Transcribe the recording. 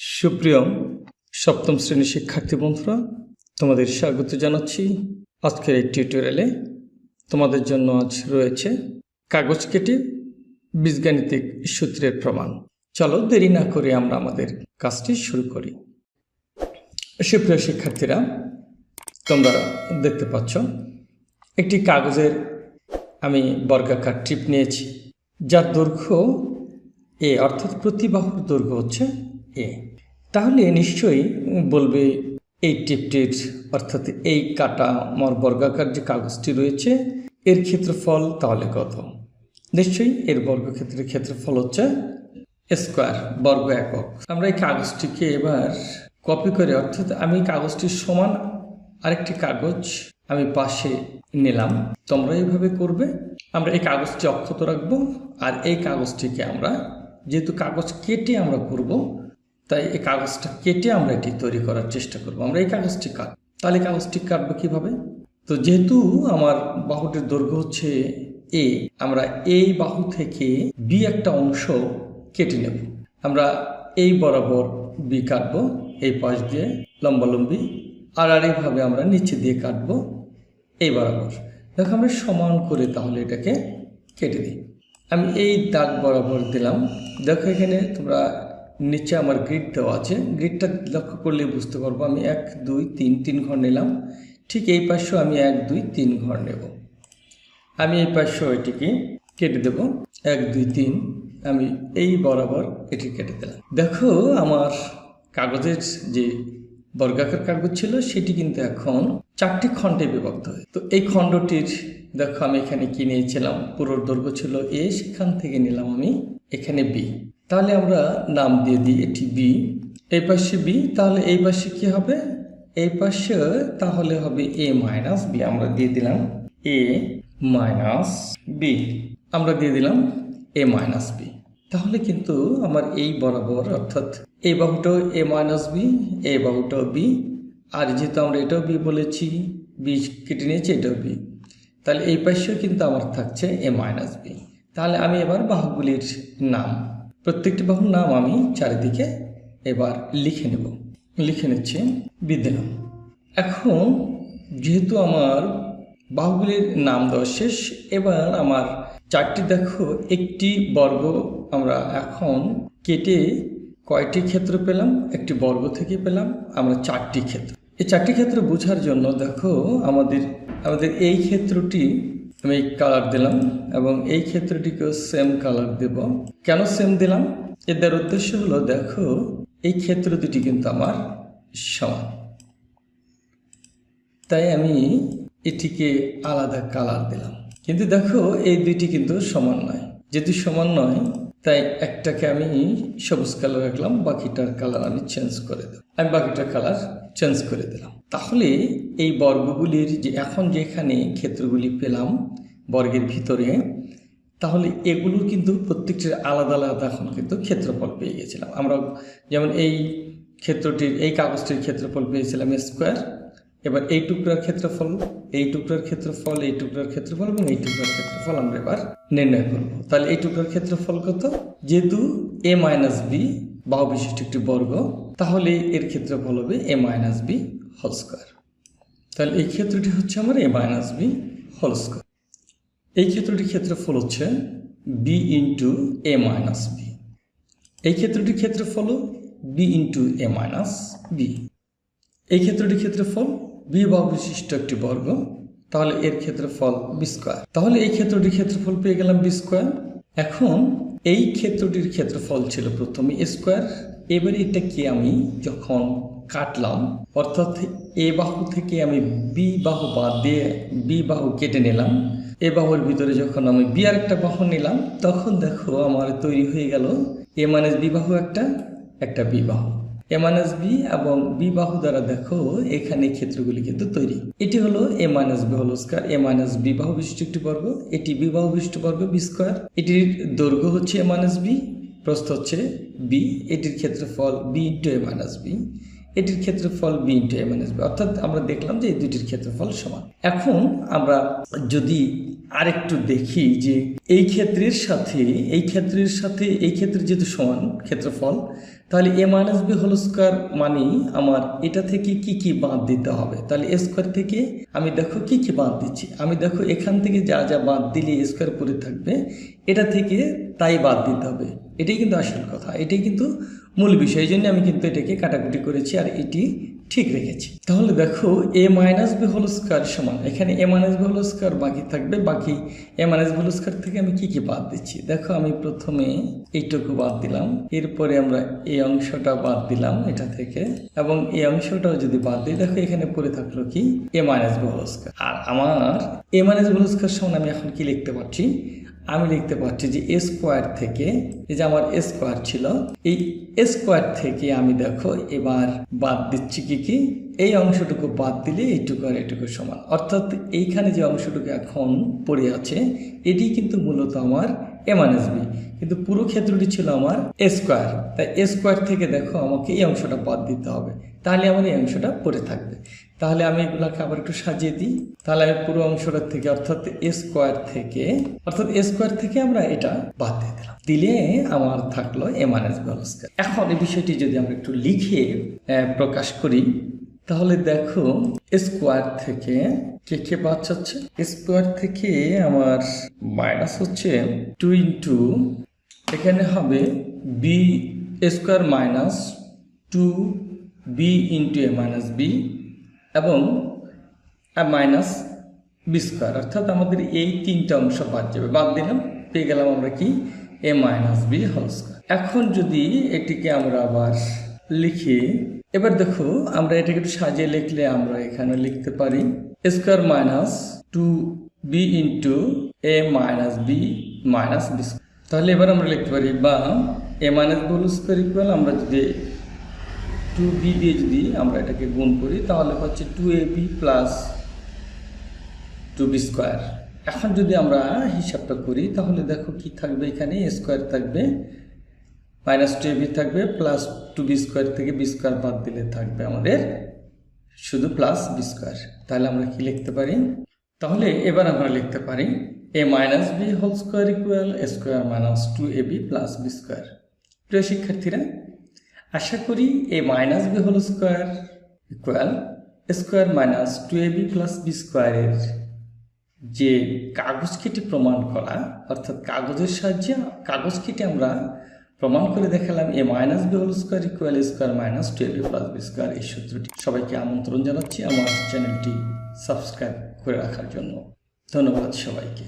সুপ্রিয় সপ্তম শ্রেণির শিক্ষার্থী বন্ধুরা, তোমাদের স্বাগত জানাচ্ছি আজকের এই টিউটোরিয়ালে তোমাদের জন্য আজ রয়েছে কাগজ কেটে বীজগাণিতিক সূত্রের প্রমাণ। চলো দেরি না করে আমরা আমাদের কাজটি শুরু করি। সুপ্রিয় শিক্ষার্থীরা, তোমরা দেখতে পাচ্ছ, একটি কাগজের আমি বর্গাকার ট্রিপ নিয়েছি, যার দৈর্ঘ্য এ, অর্থাৎ প্রতি বাহুর দৈর্ঘ্য হচ্ছে এ। তাহলে নিশ্চয়ই বলবে এই টিপটির, অর্থাৎ এই কাটা আমার বর্গাকার যে কাগজটি রয়েছে, এর ক্ষেত্রফল তাহলে কত? নিশ্চয়ই এর বর্গক্ষেত্রের ক্ষেত্রফল হচ্ছে স্কোয়ার, বর্গ একক। আমরা এই কাগজটিকে এবার কপি করে, অর্থাৎ আমি কাগজটির সমান আরেকটি কাগজ আমি পাশে নিলাম। তোমরা এইভাবে করবে। আমরা এই কাগজটি অক্ষত রাখব, আর এই কাগজটিকে আমরা, যেহেতু কাগজ কেটে আমরা করব তাই এই কাগজটা কেটে আমরা এটি তৈরি করার চেষ্টা করব। আমরা এই কাগজটি কাট তাহলে কাগজটি কাটবো কীভাবে? তো যেহেতু আমার বাহুটির দৈর্ঘ্য হচ্ছে এ আমরা এই বাহু থেকে বি একটা অংশ কেটে নেব। আমরা এই বরাবর বি কাটবো, এই পাশ দিয়ে লম্বালম্বি, আর আরেকভাবে আমরা নিচে দিয়ে কাটবো এই বরাবর। দেখো আমরা সমান করে তাহলে এটাকে কেটে দিই। আমি এই দাগ বরাবর দিলাম। দেখো এখানে তোমরা নিচে আমার গ্রিড দেওয়া আছে। গ্রিডটা লক্ষ্য করলে বুঝতে পারব, আমি এক, দুই, তিন তিন ঘর নিলাম। ঠিক এই পাশেও আমি এক, দুই, তিন ঘর নেব। আমি এই পাশেও এটিকে কেটে দেব। এক, দুই, তিন, আমি এই বরাবর এটি কেটে দিলাম। দেখো, আমার কাগজের যে বর্গাকার কাগজ ছিল, সেটি কিন্তু এখন চারটি খণ্ডে বিভক্ত হয়। তো এই খণ্ডটির, দেখো, আমি এখানে কি নিয়েছিলাম? পুরো দৈর্ঘ্য ছিল এ, সেখান থেকে নিলাম আমি এখানে বি। তাহলে আমরা নাম দিয়ে দিই এটি বি এই পাশে বি তাহলে এই পাশে কি হবে? এই পাশে তাহলে হবে এ মাইনাস বি আমরা দিয়ে দিলাম এ মাইনাস বি আমরা দিয়ে দিলাম এ মাইনাস বি তাহলে কিন্তু আমার এই বরাবর, অর্থাৎ এই বাহুটাও এ মাইনাস বি এই বাহুটাও বি আর যেহেতু আমরা এটাও বি বলেছি বি কেটে নিয়েছি, এটাও বি তাহলে এই পাশেও কিন্তু আমার থাকছে এ মাইনাস বি তাহলে আমি এবার বাহুগুলির নাম প্রত্যেকটি বাহুর নাম আমি চারিদিকে এবার লিখে নেব। লিখে নিচ্ছি বি দিলাম এখন যেহেতু আমার বাহুগুলির নাম দেওয়া শেষ, এবার আমার চারটি দেখো, একটি বর্গ আমরা এখন কেটে কয়টি ক্ষেত্র পেলাম? একটি বর্গ থেকে পেলাম, আমরা চারটি ক্ষেত্র। এই চারটি ক্ষেত্র বোঝার জন্য দেখো, আমাদের আমাদের এই ক্ষেত্রটি আমি কালার দিলাম এবং এই ক্ষেত্রটিকেও সেম কালার দেব। কেন সেম দিলাম? এদের উদ্দেশ্য হলো, দেখো, এই ক্ষেত্র দুটি কিন্তু আমার সমান। তাই আমি এটিকে আলাদা কালার দিলাম। কিন্তু দেখো, এই দুইটি কিন্তু সমান নয়। যেহেতু সমান নয় তাই একটাকে আমি সবুজ কালার রাখলাম, বাকিটার কালার আমি চেঞ্জ করে দিলাম। আমি বাকিটার কালার চেঞ্জ করে দিলাম। তাহলে এই বর্গগুলির যে এখন যেখানে ক্ষেত্রগুলি পেলাম, বর্গের ভিতরে, তাহলে এগুলোর কিন্তু প্রত্যেকটির আলাদা আলাদা এখন কিন্তু ক্ষেত্রফল পেয়ে গেছিলাম। আমরা যেমন এই ক্ষেত্রটির, এই কাগজটির ক্ষেত্রফল পেয়েছিলাম স্কোয়ার এবার এই টুকরার ক্ষেত্রফল, এই টুকরার ক্ষেত্রফল, এই টুকরার ক্ষেত্রফল এবং এই টুকরার ক্ষেত্রফল আমরা এবার নির্ণয় করব। তাহলে এই টুকরার ক্ষেত্রফল কত? যেহেতু এ মাইনাস বি বাহু বিশিষ্ট একটি বর্গ, তাহলে এর ক্ষেত্রফল হবে A minus B whole square তাহলে এই ক্ষেত্রটি হচ্ছে আমার A minus B whole square এই ক্ষেত্রটির ক্ষেত্রফল হচ্ছে B into A minus B এই ক্ষেত্রটির ক্ষেত্রফল B into A minus B এই ক্ষেত্রটির ক্ষেত্রফল বি বাহু বিশিষ্ট একটি বর্গ, তাহলে এর ক্ষেত্রফল বি স্কোয়ার তাহলে এই ক্ষেত্রটির ক্ষেত্রফল পেয়ে গেলাম বি স্কোয়ার এখন এই ক্ষেত্রটির ক্ষেত্রফল ছিল প্রথমে স্কোয়ার এবারে এটাকে আমি যখন কাটলাম, অর্থাৎ এ বাহু থেকে আমি বি বাহু বাদ দিয়ে বি বাহু কেটে নিলাম, এ বাহুর ভিতরে যখন আমি বি আর একটা বাহু নিলাম, তখন দেখো আমার তৈরি হয়ে গেল এ মাইনাস বিবাহ একটা একটা বি বাহু এ মাইনাস বি এবং বি বাহু দ্বারা দেখো এখানে ক্ষেত্রগুলি কিন্তু তৈরি। এটি হলো A minus B whole square A minus B বাহু বিশিষ্ট একটি বর্গ, এটি বি বাহু বিশিষ্ট বর্গ বি স্কোয়ার এটির দৈর্ঘ্য হচ্ছে এ মাইনাস বি প্রস্থ হচ্ছে বি এটির ক্ষেত্রফল B into A minus B এটির ক্ষেত্রফল B into A minus B অর্থাৎ আমরা দেখলাম যে এই দুটির ক্ষেত্রফল সমান। এখন আমরা যদি আরেকটু দেখি যে এই ক্ষেত্রের সাথে, এই ক্ষেত্রের সাথে, এই ক্ষেত্রে যেহেতু সমান ক্ষেত্রফল, তাহলে A minus B whole square মানে আমার এটা থেকে কি কি বাদ দিতে হবে? তাহলে এ স্কোয়ার থেকে আমি দেখো কি কি বাদ দিচ্ছি। আমি দেখো এখান থেকে যা যা বাদ দিলে এ স্কোয়ার পরে থাকবে এটা থেকে তাই বাদ দিতে হবে। এটাই কিন্তু আসল কথা। এটাই কিন্তু মূল বিষয়। জন্য আমি কিন্তু এটাকে কাটাকুটি করেছি আর এটি ঠিক রেখেছি। তাহলে দেখো, A minus B whole square সমান। এখানে A minus B whole square বাকি থাকবে। বাকি A minus B whole square থেকে আমি কি কি বাদ দিচ্ছি? দেখো, আমি প্রথমে এইটুকু বাদ দিলাম। এরপরে আমরা এই অংশটা বাদ দিলাম এটা থেকে। এবং এই অংশটাও যদি বাদ দিই, দেখো, এখানে পড়ে থাকল কি? A minus B whole square. আর আমার A minus B whole square সমান আমি এখন কি লিখতে পারছি? আমি লিখতে পারছি যে এ স্কোয়ার থেকে, এই যে আমার স্কোয়ার ছিল, এই এ স্কোয়ার থেকে আমি দেখো এবার বাদ দিচ্ছি কি কি? এই অংশটুকু বাদ দিলে এইটুকু আর এটুকু সমান। অর্থাৎ এইখানে যে অংশটুকু এখন পড়ে আছে, এটি কিন্তু মূলত আমার এ মাইনাস বি। কিন্তু পুরো ক্ষেত্রটি ছিল আমার এ স্কোয়ার। তাই এ স্কোয়ার থেকে দেখো আমাকে এই অংশটা বাদ দিতে হবে। তাহলে আমার এই অংশটা পড়ে থাকবে। তাহলে আমি এগুলাকে আবার একটু সাজিয়ে দিই। তাহলে আমি পুরো অংশটার থেকে, অর্থাৎ এ স্কোয়ার থেকে, অর্থাৎ এ স্কোয়ার থেকে আমরা এটা বাদ দিয়ে দিলাম। দিলে আমার থাকল এ মাইনাস বি স্কোয়ার এখন এই বিষয়টি যদি আমরা একটু লিখে প্রকাশ করি, তাহলে দেখো স্কোয়ার থেকে কে কে বাদ যাচ্ছে? স্কোয়ার থেকে আমার মাইনাস হচ্ছে টু ইন্টু এখানে হবে B square minus two B into A minus B এবং মাইনাস বি স্কোয়ার অর্থাৎ আমাদের এই তিনটা অংশ বাদ যাবে। বাদ দিলাম, পেয়ে গেলাম আমরা কি? A minus B whole square এখন যদি এটিকে আমরা আবার লিখি, এবার দেখো, আমরা এটাকে একটু সাজিয়ে লিখলে আমরা এখানে লিখতে পারি square minus two B into A minus B minus B তাহলে এবার আমরা লিখতে পারি, বা A minus B whole square equal আমরা যদি টু বি দিয়ে যদি আমরা এটাকে গুণ করি, তাহলে হচ্ছে two A B plus two B square এখন যদি আমরা হিসাবটা করি, তাহলে দেখো কি থাকবে এখানে? স্কোয়ার থাকবে মাইনাস টু এ বি থাকবে প্লাস টু বি স্কোয়ার থেকে বি স্কোয়ার বাদ দিলে থাকবে আমাদের শুধু প্লাস বি স্কোয়ার তাহলে আমরা কি লিখতে পারি? তাহলে এবার আমরা লিখতে পারি A minus B whole square equal A square minus two A B plus B square প্রিয় শিক্ষার্থীরা আশা করি A minus B whole square equal square minus two A B plus B স্কোয়ারের যে কাগজ কেটে প্রমাণ করা, অর্থাৎ কাগজের সাহায্যে কাগজ কেটে আমরা প্রমাণ করে দেখালাম A minus B whole square equal square minus two A B plus B square এই সূত্রটি। সবাইকে আমন্ত্রণ জানাচ্ছি আমার চ্যানেলটি সাবস্ক্রাইব করে রাখার জন্য। ধন্যবাদ সবাইকে।